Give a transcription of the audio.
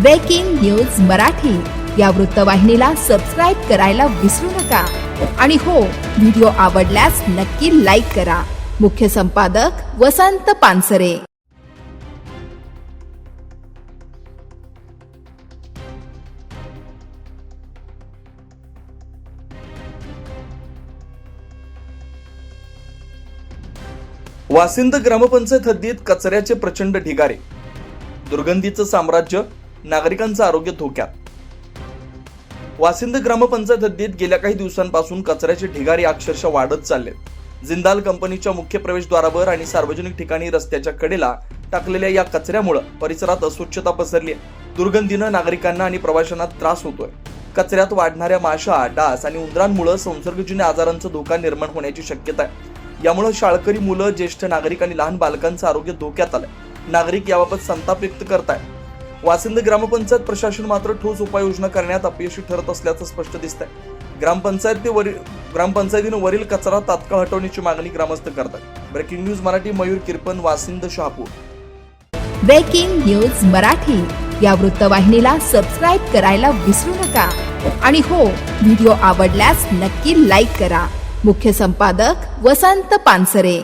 Breaking news Marathi या वृत्तवाहिनीला subscribe करायला विसरू नका. आणि हो व्हिडिओ आवडल्यास नक्की लाईक करा. मुख्य संपादक वसंत पानसरे. वासिंद ग्रामपंचायत हद्दीत कचऱ्याचे प्रचंड ढिगारे. दुर्गंधीचं साम्राज्य नागरिकांचं आरोग्य धोक्यात. वासिंद ग्रामपंचायत हद्दीत गेल्या काही दिवसांपासून कचऱ्याचे ढिगारे अक्षरशः वाढत चाललेत. जिंदाल कंपनीच्या मुख्य प्रवेशद्वारावर आणि सार्वजनिक ठिकाणी रस्त्याच्या कडेला टाकलेल्या या कचऱ्यामुळे परिसरात अस्वच्छता पसरली आहे. दुर्गंधीनं नागरिकांना आणि प्रवाशांना त्रास होतोय. कचऱ्यात वाढणाऱ्या माशा डास आणि उंदरांमुळे संसर्गजन्य आजारांचा धोका निर्माण होण्याची शक्यता आहे. यामुळे शाळकरी मुलं ज्येष्ठ नागरिक आणि लहान बालकांचं आरोग्य धोक्यात आलंय. नागरिक याबाबत संताप व्यक्त करताय वासिंद ग्रामपंचायत प्रशासन मात्र ठोस उपाययोजना करण्यात अपयशी ठरत असल्याचं स्पष्ट दिसतंय. ग्रामपंचायत वरील ग्रामपंचायतीनं वरील कचरा तात्काळ हटवण्याची मागणी ग्रामस्थ करतात. Breaking news Marathi Mayur Kirpan Vasind Shahapur. Breaking news Marathi या वृत्तवाहिनीला सबस्क्राईब करायला विसरू नका. आणि हो व्हिडिओ आवडल्यास नक्की लाईक करा. मुख्य संपादक वसंत पानसरे.